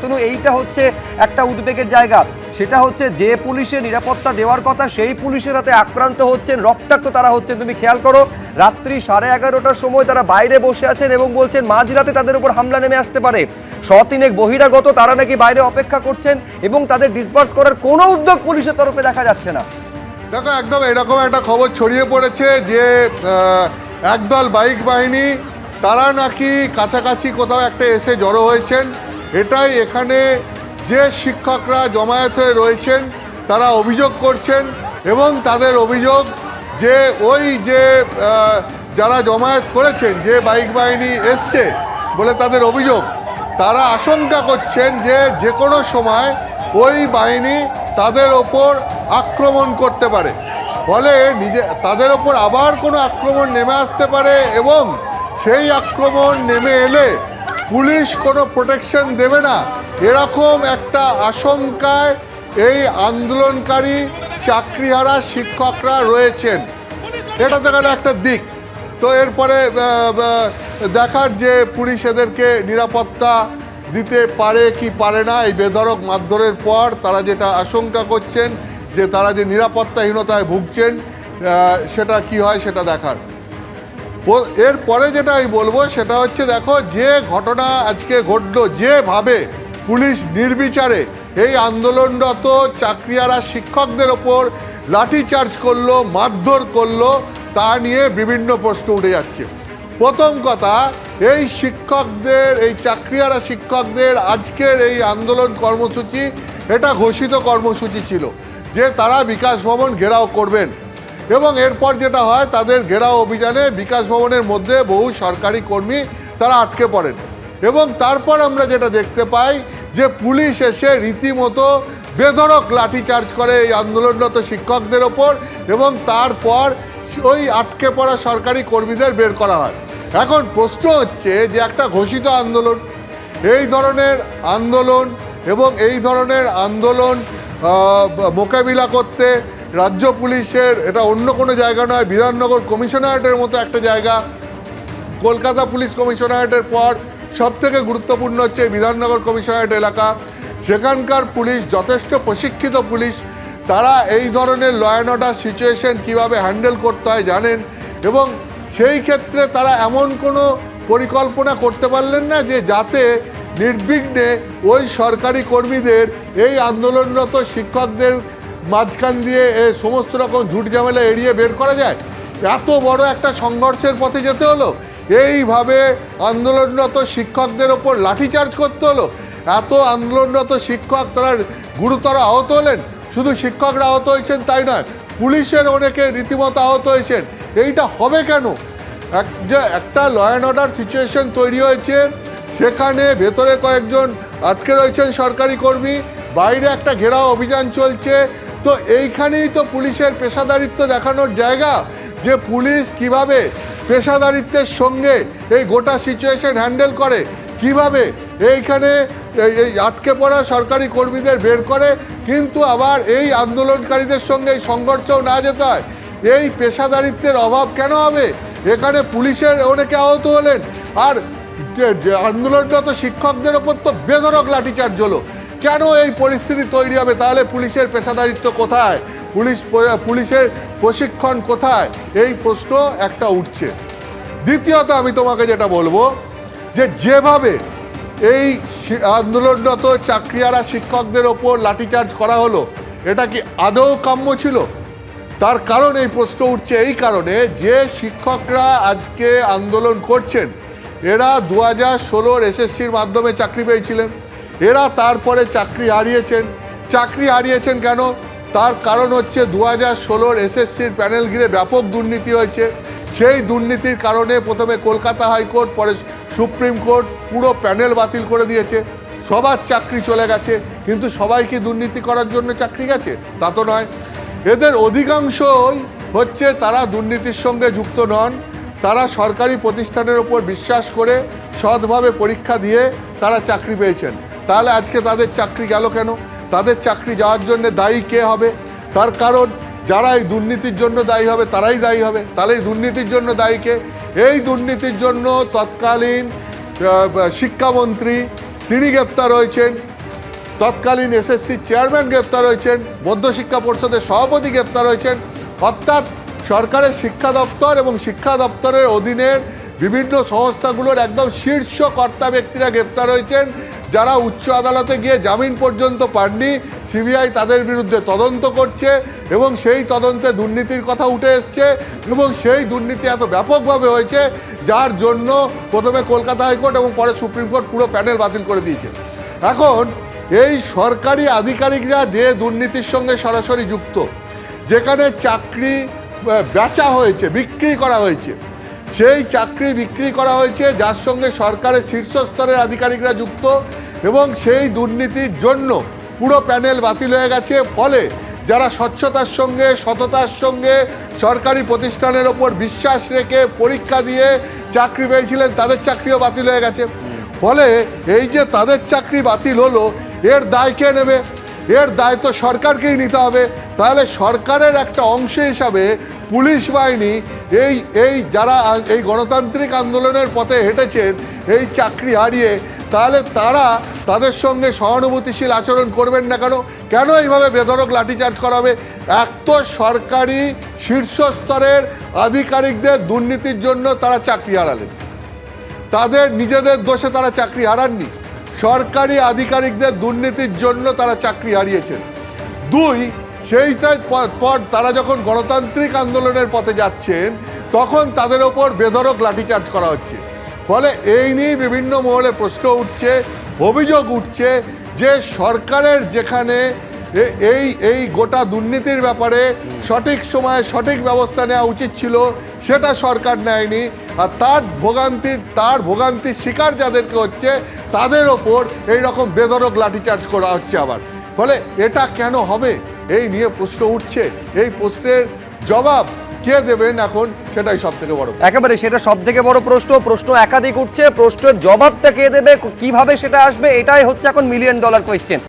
অতনু এইটা হচ্ছে একটা উদ্বেগের জায়গা। সেটা হচ্ছে যে পুলিশের নিরাপত্তা দেওয়ার কথা, সেই পুলিশের হাতে আক্রান্ত হচ্ছেন, রক্তাক্ত তারা হচ্ছেন। তুমি খেয়াল করো, রাত্রি সাড়ে এগারোটার সময় তারা বাইরে বসে আছেন এবং বলছেন, মাঝরাতে তাদের উপর হামলা নেমে আসতে পারে। শতিনেক বহিরাগত তারা নাকি বাইরে অপেক্ষা করছেন এবং তাদের ডিসবার্স করার কোনো উদ্যোগ পুলিশের তরফে দেখা যাচ্ছে না। দেখো, একদম এরকম একটা খবর ছড়িয়ে পড়েছে যে একদল বাইক বাহিনী, তারা নাকি কাছাকাছি কোথাও একটা এসে জড়ো হয়েছেন। এটাই এখানে যে শিক্ষকরা জমায়েত হয়ে রয়েছেন, তারা অভিযোগ করছেন এবং তাদের অভিযোগ যে ওই যে যারা জমায়েত করেছেন, যে বাইক বাহিনী এসছে বলে তাদের অভিযোগ, তারা আশঙ্কা করছেন যে যে কোনো সময় ওই বাহিনী তাদের ওপর আক্রমণ করতে পারে। ফলে নিজে, তাদের ওপর আবার কোনো আক্রমণ নেমে আসতে পারে এবং সেই আক্রমণ নেমে এলে পুলিশ কোনো প্রোটেকশন দেবে না। এরকম একটা আশঙ্কায় এই আন্দোলনকারী চাকরিহারা শিক্ষকরা রয়েছেন। এটা তো একটা দিক। তো এরপরে দেখার যে পুলিশ এদেরকে নিরাপত্তা দিতে পারে কি পারে না, এই বেধরক মারধরের পর তারা যেটা আশঙ্কা করছেন, যে তারা যে নিরাপত্তাহীনতায় ভুগছেন সেটা কি হয় সেটা দেখার। এরপরে যেটা আমি বলব, সেটা হচ্ছে দেখো, যে ঘটনা আজকে ঘটলো, যেভাবে পুলিশ নির্বিচারে এই আন্দোলনরত চাকরিয়ারা শিক্ষকদের ওপর লাঠিচার্জ করল, মারধর করল, তা নিয়ে বিভিন্ন প্রশ্ন উঠে যাচ্ছে। প্রথম কথা, এই শিক্ষকদের, এই চাকরিয়ারা শিক্ষকদের আজকের এই আন্দোলন কর্মসূচি, এটা ঘোষিত কর্মসূচি ছিল, যে তারা বিকাশ ভবন ঘেরাও করবেন। এবং এরপর যেটা হয়, তাদের ঘেরাও অভিযানে বিকাশ ভবনের মধ্যে বহু সরকারি কর্মী তারা আটকে পড়েন। এবং তারপর আমরা যেটা দেখতে পাই যে, পুলিশ এসে রীতিমতো বেধড়ক লাঠিচার্জ করে এই আন্দোলনরত শিক্ষকদের ওপর এবং তারপর ওই আটকে পড়া সরকারি কর্মীদের বের করা হয়। এখন প্রশ্ন হচ্ছে যে, একটা ঘোষিত আন্দোলন, এই ধরনের আন্দোলন এবং এই ধরনের আন্দোলন মোকাবিলা করতে রাজ্য পুলিশের, এটা অন্য কোনো জায়গা নয়, বিধাননগর কমিশনারেটের মতো একটা জায়গা। কলকাতা পুলিশ কমিশনারেটের পর সব থেকে গুরুত্বপূর্ণ হচ্ছে বিধাননগর কমিশনারেট এলাকা। সেখানকার পুলিশ, যথেষ্ট প্রশিক্ষিত পুলিশ, তারা এই ধরনের ল অ্যান্ড অর্ডার সিচুয়েশন কীভাবে হ্যান্ডেল করতে হয় জানেন এবং সেই ক্ষেত্রে তারা এমন কোনো পরিকল্পনা করতে পারলেন না যে যাতে নির্বিঘ্নে ওই সরকারি কর্মীদের, এই আন্দোলনরত শিক্ষকদের মাঝখান দিয়ে সমস্ত রকম ঝুট ঝামেলা এড়িয়ে বের করা যায়। এত বড় একটা সংঘর্ষের পথে যেতে হলো। এইভাবে আন্দোলনরত শিক্ষকদের ওপর লাঠিচার্জ করতে হলো। এত আন্দোলনরত শিক্ষক তারা গুরুতর আহত হলেন। শুধু শিক্ষকরা আহত হয়েছেন তাই নয়, পুলিশের অনেকে রীতিমতো আহত হয়েছেন। এইটা হবে কেন? এক যে একটা ল অ্যান্ড অর্ডার সিচুয়েশন তৈরি হয়েছে। সেখানে ভেতরে কয়েকজন আটকে রয়েছেন সরকারি কর্মী। বাইরে একটা ঘেরাও অভিযান চলছে। তো এইখানেই তো পুলিশের পেশাদারিত্ব দেখানোর জায়গা। যে পুলিশ কীভাবে পেশাদারিত্বের সঙ্গে এই গোটা সিচুয়েশন হ্যান্ডেল করে, কীভাবে এইখানে এই- আটকে পড়া সরকারি কর্মীদের বের করে, কিন্তু আবার এই আন্দোলনকারীদের সঙ্গে এই সংঘর্ষও না যেতে হয়। এই পেশাদারিত্বের অভাব কেন হবে? এখানে পুলিশের অনেকে আহত হলেন। আর আন্দোলনরত শিক্ষকদের ওপর তো বেধরক লাঠিচার্জ হলো। কেন এই পরিস্থিতি তৈরি হবে? তাহলে পুলিশের পেশাদারিত্ব কোথায়? পুলিশ পুলিশের প্রশিক্ষণ কোথায়? এই প্রশ্ন একটা উঠছে। দ্বিতীয়ত আমি তোমাকে যেটা বলব, যে যেভাবে এই আন্দোলনরত চাকরিয়ারা শিক্ষকদের ওপর লাঠিচার্জ করা হলো, এটা কি আদৌ কাম্য ছিল? তার কারণ এই প্রশ্ন উঠছে এই কারণে যে শিক্ষকরা আজকে আন্দোলন করছেন, এরা দু হাজার ষোলোর এসএসসির মাধ্যমে চাকরি পেয়েছিলেন। এরা তারপরে চাকরি হারিয়েছেন। চাকরি হারিয়েছেন কেন? তার কারণ হচ্ছে দু হাজার ষোলোর এসএসসির প্যানেল ঘিরে ব্যাপক দুর্নীতি হয়েছে। সেই দুর্নীতির কারণে প্রথমে কলকাতা হাইকোর্ট, পরে সুপ্রিম কোর্ট পুরো প্যানেল বাতিল করে দিয়েছে। সবার চাকরি চলে গেছে, কিন্তু সবাই কি দুর্নীতি করার জন্য চাকরি গেছে? তা তো নয়। এদের অধিকাংশই হচ্ছে তারা দুর্নীতির সঙ্গে যুক্ত নন। তারা সরকারি প্রতিষ্ঠানের ওপর বিশ্বাস করে, সৎভাবে পরীক্ষা দিয়ে তারা চাকরি পেয়েছেন। তাহলে আজকে তাদের চাকরি গেল কেন? তাদের চাকরি যাওয়ার জন্য দায়ী কে হবে? তার কারণ যারা এই দুর্নীতির জন্য দায়ী হবে, তারাই দায়ী হবে। তাহলে এই দুর্নীতির জন্য দায়ী কে? এই দুর্নীতির জন্য তৎকালীন শিক্ষামন্ত্রী, তিনি গ্রেপ্তার হয়েছেন। তৎকালীন এসএসসি চেয়ারম্যান গ্রেপ্তার হয়েছেন। মধ্যশিক্ষা পরিষদের সভাপতি গ্রেপ্তার হয়েছেন। অর্থাৎ সরকারের শিক্ষা দপ্তর এবং শিক্ষা দপ্তরের অধীনের বিভিন্ন সংস্থাগুলোর একদম শীর্ষ কর্তা ব্যক্তিরা গ্রেপ্তার হয়েছেন। যারা উচ্চ আদালতে গিয়ে জামিন পর্যন্ত পাননি, সিবিআই তাদের বিরুদ্ধে তদন্ত করছে এবং সেই তদন্তে দুর্নীতির কথা উঠে এসছে এবং সেই দুর্নীতি এত ব্যাপকভাবে হয়েছে, যার জন্য প্রথমে কলকাতা হাইকোর্ট এবং পরে সুপ্রিম কোর্ট পুরো প্যানেল বাতিল করে দিয়েছে। এখন এই সরকারি আধিকারিকরা যে দুর্নীতির সঙ্গে সরাসরি যুক্ত, যেখানে চাকরি বেচা হয়েছে, বিক্রি করা হয়েছে, সেই চাকরি বিক্রি করা হয়েছে, যার সঙ্গে সরকারের শীর্ষস্তরের আধিকারিকরা যুক্ত এবং সেই দুর্নীতির জন্য পুরো প্যানেল বাতিল হয়ে গেছে। ফলে যারা স্বচ্ছতার সঙ্গে, সততার সঙ্গে, সরকারি প্রতিষ্ঠানের ওপর বিশ্বাস রেখে পরীক্ষা দিয়ে চাকরি পেয়েছিলেন, তাদের চাকরিও বাতিল হয়ে গেছে। ফলে এই যে তাদের চাকরি বাতিল হলো, এর দায় কে নেবে? এর দায় তো সরকারকেই নিতে হবে। তাহলে সরকারের একটা অংশ হিসাবে পুলিশ বাহিনী এই এই যারা এই গণতান্ত্রিক আন্দোলনের পথে হেঁটেছেন, এই চাকরি হারিয়ে তাহলে তারা তাদের সঙ্গে সহানুভূতিশীল আচরণ করবেন না কেন? কেন এইভাবে বেধরক লাঠিচার্জ করা হবে এক তো সরকারি শীর্ষস্তরের আধিকারিকদের দুর্নীতির জন্য তারা চাকরি হারালেন। তাদের নিজেদের দোষে তারা চাকরি হারাননি। সরকারি আধিকারিকদের দুর্নীতির জন্য তারা চাকরি হারিয়েছেন। দুই সেইটার পর তারা যখন গণতান্ত্রিক আন্দোলনের পথে যাচ্ছেন, তখন তাদের ওপর বেধরক লাঠিচার্জ করা হচ্ছে। ফলে এই নিয়ে বিভিন্ন মহলে প্রশ্ন উঠছে, অভিযোগ উঠছে যে সরকারের যেখানে এই এই গোটা দুর্নীতির ব্যাপারে সঠিক সময়ে সঠিক ব্যবস্থা নেওয়া উচিত ছিল, সেটা সরকার নেয়নি। আর তার ভোগান্তির তার ভোগান্তির শিকার যাদেরকে হচ্ছে, তাদের ওপর এই রকম বেধরক লাঠিচার্জ করা হচ্ছে আবার। ফলে এটা কেন হবে? এই নিয়ে প্রশ্ন উঠছে। এই প্রশ্নের জবাব কে দেবেন এখন সেটাই সব থেকে বড় একেবারে সেটা সব থেকে বড় প্রশ্ন প্রশ্ন একাধিক উঠছে, প্রশ্নের জবাবটা কে দেবে কীভাবে সেটা আসবে, এটাই হচ্ছে এখন মিলিয়ন ডলার কোয়েশ্চেন